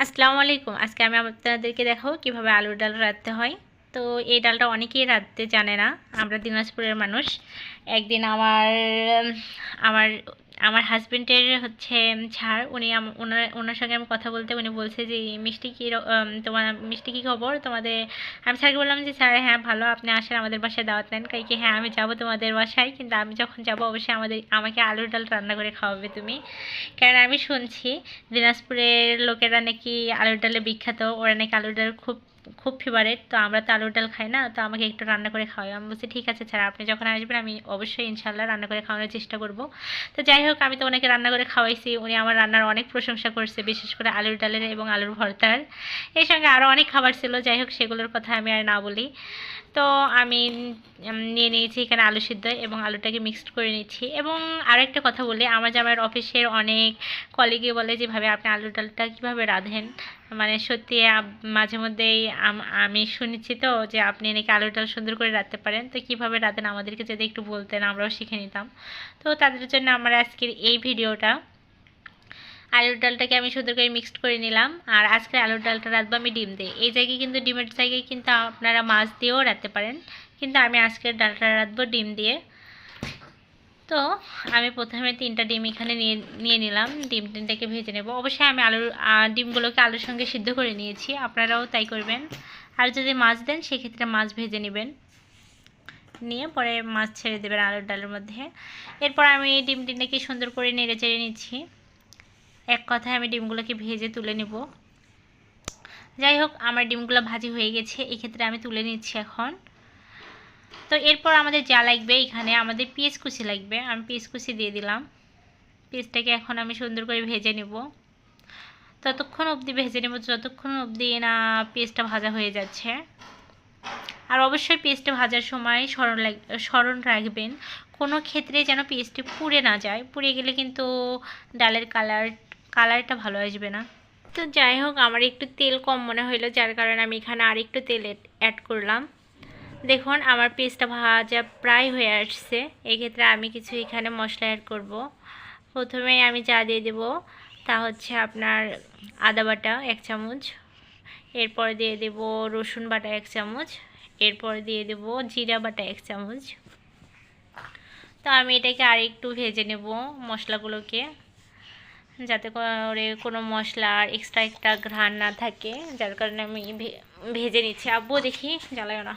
আসসালামু আলাইকুম। আজকে আমি আপনাদেরকে দেখাবো কীভাবে আলুর ডাল রাঁধতে হয়। তো এই ডালটা অনেকেই রাঁধতে জানে না। আমরা দিনাজপুরের মানুষ। একদিন আমার আমার আমার হাজবেন্ডের হচ্ছে ছাড়, উনি ওনার ওনার সঙ্গে আমি কথা বলতে, উনি বলছে যে, মিষ্টি কী তোমার, মিষ্টি কী খবর? তোমাদের, আমি স্যারকে বললাম যে, স্যার হ্যাঁ ভালো, আপনি আসেন আমাদের বাসায় দাওয়াত নেন কাই কি হ্যাঁ আমি যাব তোমাদের বাসায়, কিন্তু আমি যখন যাব, অবশ্যই আমাদের, আমাকে আলুর ডাল রান্না করে খাওয়াবে তুমি। কারণ আমি শুনছি, দিনাজপুরের লোকেরা নাকি আলুর ডালে বিখ্যাত, ওরা নাকি আলুর ডাল খুব খুব ফেভারেট তো আমরা তো আলুর ডাল খাই না, তো আমাকে একটু রান্না করে খাওয়াই আমি বলছি, ঠিক আছে, স্যার, আপনি যখন আসবেন, আমি অবশ্যই ইনশাল্লাহ রান্না করে খাওয়ানোর চেষ্টা করব। তো যাই হোক আমি তো ওনাকে রান্না করে খাওয়াইছি। উনি আমার রান্নার অনেক প্রশংসা করছে, বিশেষ করে আলুর ডালের এবং আলুর ভর্তার। এই সঙ্গে আরও অনেক খাবার ছিল যাই হোক সেগুলোর কথা আমি আর না বলি। তো আমি নিয়ে নিয়েছি এখানে আলু সিদ্ধ এবং আলুটাকে মিক্সড করে নিচ্ছি। এবং আরও একটা কথা বলি, আমার জামাইয়ের অফিসের অনেক কলিগে বলে, যেভাবে আপনি আলুর ডালটা কীভাবে রাঁধেন মানে সত্যি মাঝে মধ্যেই আম- শুনেছি তো যে আপনি নাকি আলুর ডাল সুন্দর করে রাঁধতে পারেন। তো কীভাবে রাঁধেন আমাদেরকে যদি একটু বলতেন, আমরাও শিখে নিতাম। তো তাদের জন্য আমার আজকের এই ভিডিওটা। আলুর ডালটাকে আমি সুন্দর করে মিক্সড করে নিলাম আর আজকে আলুর ডালটা রাঁধবো আমি ডিম দিয়ে। এই জায়গায় কিন্তু, ডিমের জায়গায় কিন্তু আপনারা মাছ দিয়েও রাঁধতে পারেন। কিন্তু আমি আজকের ডালটা রাঁধবো ডিম দিয়ে। তো আমি প্রথমে তিনটা ডিম এখানে নিয়ে নিয়ে নিলাম। ডিম তিনটাকে ভেজে নেব। অবশ্যই আমি আলুর ডিমগুলোকে আলুর সঙ্গে সিদ্ধ করে নিয়েছি। আপনারাও তাই করবেন। আর যদি মাছ দেন, সেক্ষেত্রে মাছ ভেজে নেবেন। নিয়ে পরে মাছ ছেড়ে দেবেন আলুর ডালের মধ্যে। এরপর আমি এই ডিম তিনটাকে সুন্দর করে নেড়ে চেড়ে নিচ্ছি। এক কথায় আমি ডিমগুলোকে ভেজে তুলে নেব। যাই হোক, আমার ডিমগুলো ভাজি হয়ে গেছে। এক্ষেত্রে আমি তুলে নিচ্ছি এখন। তো এরপর আমাদের যা লাগবে এখানে, আমাদের পিস কুচি লাগবে। আমি পিস কুচি দিয়ে দিলাম। পিসটাকে এখন আমি সুন্দর করে ভেজে নেব। ততক্ষণ অবধি ভেজে নেব, যতক্ষণ অবধি না পেস্টটা ভাজা হয়ে যাচ্ছে। আর অবশ্যই পেস্টটা ভাজার সময় স্মরণ স্মরণ রাখবেন, কোনো ক্ষেত্রে যেন পেস্টটি পুড়ে না যায়। পুড়ে গেলে কিন্তু ডালের কালার, কালারটা ভালো আসবে না। তো যাই হোক, আমার একটু তেল কম মনে হলো যার কারণে আমি এখানে আর একটু তেল অ্যাড করলাম। দেখুন, আমার পেস্টটা ভাজা প্রায় হয়ে আসছে। এক্ষেত্রে আমি কিছু এখানে মশলা অ্যাড করব। প্রথমে আমি যা দিয়ে দেব, তা হচ্ছে আপনার আদা বাটা এক চামচ। এরপর দিয়ে দেব রসুন বাটা এক চামচ। এরপর দিয়ে দেব জিরা বাটা এক চামচ। তো আমি এটাকে আর একটু ভেজে নেব মশলাগুলোকে, যাতে করে কোনো মশলার এক্সট্রা একটা ঘ্রাণ না থাকে। যার কারণে আমি ভেজে নিচ্ছি। আব্বু দেখি, জ্বালায় না।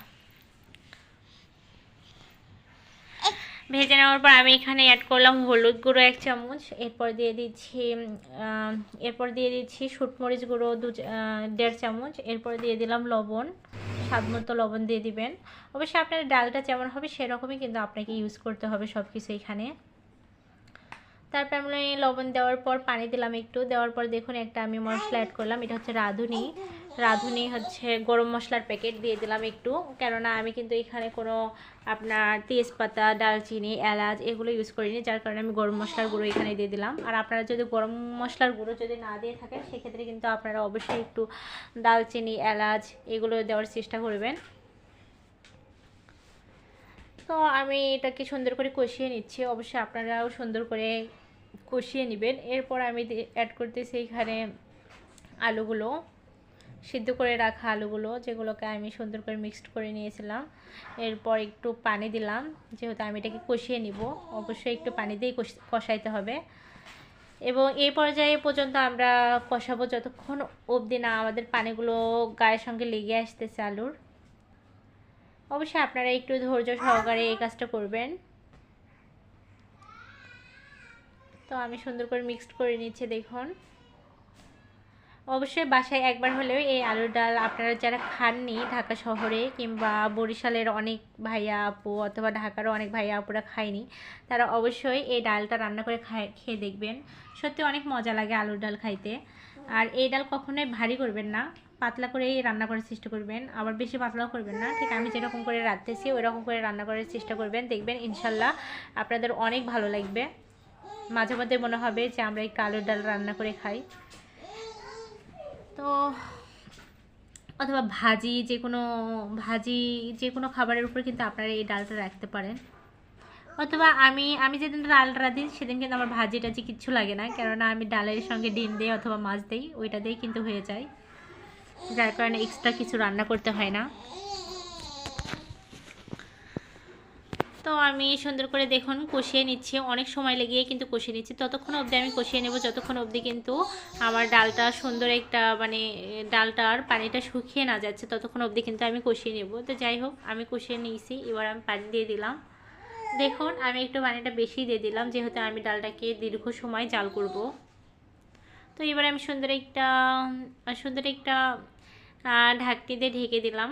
ভেজে নেওয়ার পর আমি এখানে অ্যাড করলাম হলুদ গুঁড়ো এক চামচ, এরপর দিয়ে দিচ্ছি এরপর দিয়ে দিচ্ছি শুটমরিচ গুঁড়ো দু দেড় চামচ, এরপর দিয়ে দিলাম লবণ, স্বাদ মতো লবণ দিয়ে দিবেন। অবশ্যই আপনার ডালটা যেমন হবে সেরকমই কিন্তু আপনাকে ইউজ করতে হবে সব কিছু এখানে। তারপর আমি লবণ দেওয়ার পর পানি দিলাম একটু, দেওয়ার পর দেখুন একটা আমি মশলা অ্যাড করলাম, এটা হচ্ছে রাঁধুনি। রাঁধুনি হচ্ছে গরম মশলার প্যাকেট দিয়ে দিলাম একটু। কেননা আমি কিন্তু এখানে কোনো আপনার তেজপাতা দালচিনি এলাচ এগুলো ইউজ করিনি, যার কারণে আমি গরম মশলার গুঁড়ো এখানে দিয়ে দিলাম। আর আপনারা যদি গরম মশলার গুঁড়ো যদি না দিয়ে থাকেন, সেক্ষেত্রে কিন্তু আপনারা অবশ্যই একটু দালচিনি এলাচ এগুলো দেওয়ার চেষ্টা করবেন। তো আমি এটাকে সুন্দর করে কষিয়ে নিচ্ছি। অবশ্যই আপনারাও সুন্দর করে কষিয়ে নেবেন। এরপর আমি অ্যাড করতেছি এখানে আলুগুলো। সিদ্ধ করে রাখা আলুগুলো, যেগুলোকে আমি সুন্দর করে মিক্সড করে নিয়েছিলাম। এরপর একটু পানি দিলাম, যেহেতু আমি এটাকে কষিয়ে নিব। অবশ্যই একটু পানি কষ- কষাইতে হবে। এবং এই পর্যায়ে পর্যন্ত আমরা কষাবো যতক্ষণ অবধি না আমাদের পানিগুলো গায়ের সঙ্গে লেগে আসতেছে আলুর। অবশ্যই আপনারা একটু ধৈর্য সহকারে এই কাজটা করবেন। তো আমি সুন্দর করে মিক্সড করে নিচ্ছি, দেখুন। অবশ্যই বাসায় একবার হলেও এই আলুর ডাল আপনারা যারা খাননি ঢাকা শহরে কিংবা বরিশালের অনেক ভাইয়া আপু অথবা ঢাকারও অনেক ভাইয়া আপুরা খায়নি, তারা অবশ্যই এই ডালটা রান্না করে খায় দেখবেন। সত্যি অনেক মজা লাগে আলুর ডাল খাইতে। আর এই ডাল কখনোই ভারী করবেন না, পাতলা করেই রান্না করার চেষ্টা করবেন, আবার বেশি পাতলাও করবেন না। ঠিক আমি যেরকম করে রাঁধতেছি ওই রকম করে রান্না করার চেষ্টা করবেন, দেখবেন ইনশাল্লাহ আপনাদের অনেক ভালো লাগবে। মাঝে মধ্যে মনে হবে যে আমরা একটু আলুর ডাল রান্না করে খাই। তো, অথবা ভাজি, যে কোনো ভাজি, যে কোনো খাবারের উপর কিন্তু আপনারা এই ডালটা রাখতে পারেন। অথবা আমি আমি যেদিন ডাল রাঁধি সেদিন কিন্তু আমার ভাজি টাজি কিচ্ছু লাগে না। কেননা আমি ডালের সঙ্গে ডিম দিই অথবা মাছ দিই, ওইটা দিয়েই কিন্তু হয়ে যায়। যার কারণে এক্সট্রা কিছু রান্না করতে হয় না। তো আমি সুন্দর করে দেখুন কষিয়ে নিচ্ছি। অনেক সময় লেগেই কিন্তু কষিয়ে নিচ্ছি। ততক্ষণ অবধি আমি কষিয়ে নেব। যতক্ষণ অবধি কিন্তু আমার ডালটা সুন্দর একটা মানে ডালটার পানিটা শুকিয়ে না যাচ্ছে, ততক্ষণ অবধি কিন্তু আমি কষিয়ে নেব। তো যাই হোক, আমি কষিয়ে নিয়েছি। এবার আমি পানি দিয়ে দিলাম। দেখুন, আমি একটু পানিটা বেশি দিয়ে দিলাম, যেহেতু আমি ডালটাকে দীর্ঘ সময় জাল করব। তো এবার আমি সুন্দর একটা সুন্দর একটা ঢাকটি দিয়ে ঢেকে দিলাম।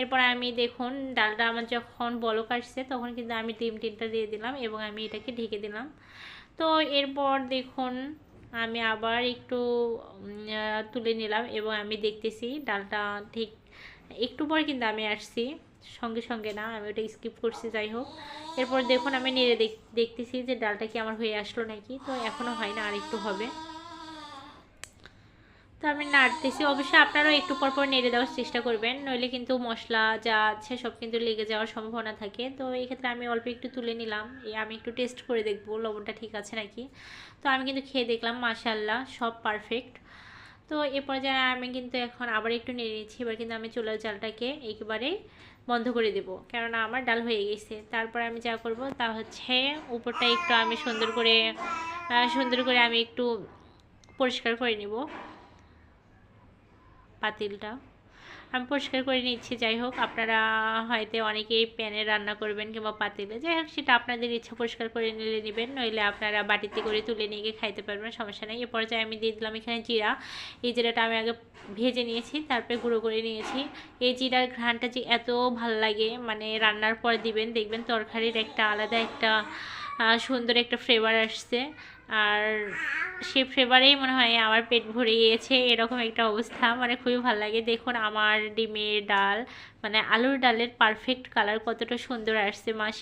এরপর আমি দেখুন, ডালটা আমার যখন বলক আসছে, তখন কিন্তু আমি ডিম টিনটা দিয়ে দিলাম এবং আমি এটাকে ঢেকে দিলাম। তো এরপর দেখুন, আমি আবার একটু তুলে নিলাম এবং আমি দেখতেছি ডালটা ঠিক, একটু পর কিন্তু আমি আসছি। সঙ্গে সঙ্গে না, আমি ওটা স্কিপ করছি, যাই হোক। এরপর দেখুন, আমি নেড়ে দেখতেছি যে ডালটা কি আমার হয়ে আসলো নাকি। তো এখনও হয় না আর একটু হবে। তো আমি নাড়তেছি। অবশ্যই আপনারাও একটু পর পর নেড়ে দেওয়ার চেষ্টা করবেন, নইলে কিন্তু মশলা, যা আছে সব কিন্তু লেগে যাওয়ার সম্ভাবনা থাকে। তো এই ক্ষেত্রে আমি অল্প একটু তুলে নিলাম। আমি একটু টেস্ট করে দেখব, লবণটা ঠিক আছে নাকি? তো আমি কিন্তু খেয়ে দেখলাম মাশাল্লাহ সব পারফেক্ট। তো এ পর্যায়ে আমি কিন্তু এখন আবার একটু নেড়ে নিচ্ছি। এবার কিন্তু আমি চুলার জালটাকে একেবারে বন্ধ করে দেব, কেননা আমার ডাল হয়ে গেছে। তারপর আমি যা করব, তা হচ্ছে উপরটা একটু আমি সুন্দর করে সুন্দর করে আমি একটু পরিষ্কার করে নিব। পাতিলটা। আমি পরিষ্কার করে নিচ্ছি, যাই হোক, আপনারা হয়তো অনেকেই প্যানে রান্না করবেন কিংবা পাতিলে। যাই হোক, সেটা আপনাদের ইচ্ছা পরিষ্কার করে নিলে নেবেন, নইলে আপনারা বাটিতে করে তুলে নিয়ে গিয়ে খাইতে পারবেন, সমস্যা নেই। এ পর্যায়ে আমি দিয়ে দিলাম এখানে জিরা। এই জিরাটা আমি আগে ভেজে নিয়েছি, তারপরে গুঁড়ো করে নিয়েছি। এই জিরার ঘ্রাণটা যে এত ভালো লাগে মানে রান্নার পর দিবেন, দেখবেন তরকারির একটা আলাদা একটা সুন্দর একটা ফ্লেভার আসছে। আর সে ফ্লেভারেই মনে হয় আমার পেট ভরে গিয়েছে, এরকম একটা অবস্থা। মানে খুবই ভালো লাগে। দেখুন আমার ডিমের ডাল মানে আলুর ডালের পারফেক্ট কালার কতটা সুন্দর আসছে মাস